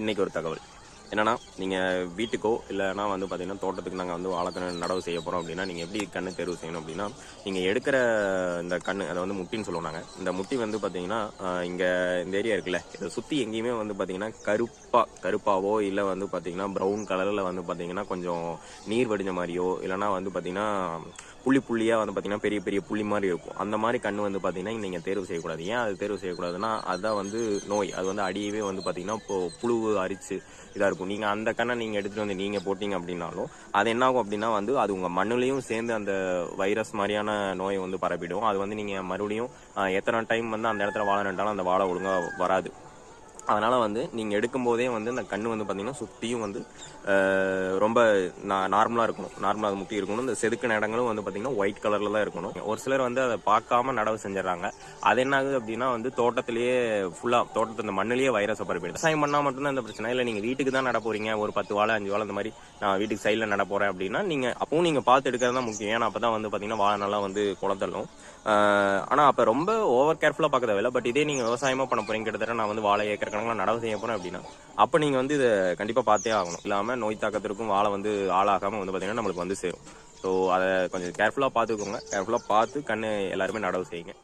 இன்னைக்கு ஒரு தகவல். என்னன்னா நீங்கள் வீட்டுக்கோ இல்லைன்னா வந்து பார்த்தீங்கன்னா தோட்டத்துக்கு நாங்கள் வந்து வாழைக்கண்ணு நடவு செய்ய போகிறோம் அப்படின்னா நீங்கள் எப்படி கண்ணு தேர்வு செய்யணும் அப்படின்னா நீங்கள் எடுக்கிற இந்த கண்ணு அதை வந்து முட்டின்னு சொல்லுவோம் நாங்கள் இந்த முட்டி வந்து பார்த்தீங்கன்னா இங்கே இந்த ஏரியா இருக்குல்ல இதை சுற்றி எங்கேயுமே வந்து பார்த்தீங்கன்னா கருப்பாக கருப்பாவோ இல்லை வந்து பார்த்தீங்கன்னா பிரவுன் கலரில் வந்து பார்த்தீங்கன்னா கொஞ்சம் நீர் வடிஞ்ச மாதிரியோ இல்லைன்னா வந்து பார்த்தீங்கன்னா புள்ளி புள்ளியாக வந்து பார்த்தீங்கன்னா பெரிய பெரிய புள்ளி மாதிரி இருக்கும். அந்த மாதிரி கண்ணு வந்து பார்த்தீங்கன்னா நீங்கள் தேர்வு செய்யக்கூடாது. ஏன் அது தேர்வு செய்யக்கூடாதுன்னா அதுதான் வந்து நோய். அது வந்து அடியவே வந்து பார்த்தீங்கன்னா இப்போ புழுவு அரிச்சு இதாக இருக்கும். நீங்க அந்த கண்ணை நீங்க எடுத்துட்டு வந்து நீங்க போட்டீங்க அப்படின்னாலும் அது என்ன ஆகும் அப்படின்னா வந்து அது உங்க மண்ணுலயும் சேர்ந்து அந்த வைரஸ் மாதிரியான நோயை வந்து பரப்பிடும். அது வந்து நீங்க மறுபடியும் எத்தனை டைம் வந்து அந்த இடத்துல வாழ நின்றாலும் அந்த வாழை ஒழுங்கா வராது. அதனால் வந்து நீங்கள் எடுக்கும் போதே வந்து அந்த கண் வந்து பார்த்தீங்கன்னா சுற்றியும் வந்து ரொம்ப ரொம்ப நார்மலாக இருக்கணும். நார்மலாக முட்டி இருக்கணும். இந்த செதுக்கின இடங்களும் வந்து பார்த்தீங்கன்னா ஒயிட் கலரில் தான் இருக்கணும். ஒரு சிலர் வந்து அதை பார்க்காம நடவு செஞ்சிடறாங்க அது என்ன ஆகுது அப்படின்னா வந்து தோட்டத்திலேயே ஃபுல்லாக தோட்டத்து இந்த மண்ணிலேயே வைரஸை பரப்பிடுது. விவசாயம் பண்ணால் மட்டும்தான் இந்த பிரச்சனை. இல்லை நீங்கள் வீட்டுக்கு தான் நட போகிறீங்க ஒரு பத்து வாழை அஞ்சு வாழை அந்த மாதிரி நான் வீட்டுக்கு சைடில் நட போகிறேன் அப்படின்னா நீங்கள் அப்பவும் நீங்கள் பார்த்து எடுக்கிறது தான் முக்கியம். ஏன்னா அப்போ தான் வந்து பார்த்தீங்கன்னா வாழை நல்லா வந்து குளத்தள்ளும் ஆனால் அப்போ ரொம்ப ஓவர் கேர்ஃபுல்லாக பார்க்க தேவையில்லை பட் இதே நீங்கள் விவசாயமாக பண்ண போகிறீங்க கிட்டத்தட்ட நான் வந்து வாழை ஏக்கர் கணக்கில் நடவு செய்ய போறேன் அப்படின்னா அப்ப நீங்க வந்து இதை கண்டிப்பா பார்த்தே ஆகணும். இல்லாம நோய் தாக்கத்திற்கும் வாழை வந்து ஆளாகாம வந்து பாத்தீங்கன்னா நம்மளுக்கு வந்து சேரும். ஸோ அதை கொஞ்சம் கேர்ஃபுல்லா பார்த்துக்கோங்க. கேர்ஃபுல்லா பார்த்து கண்ணு எல்லாருமே நடவு செய்யுங்க.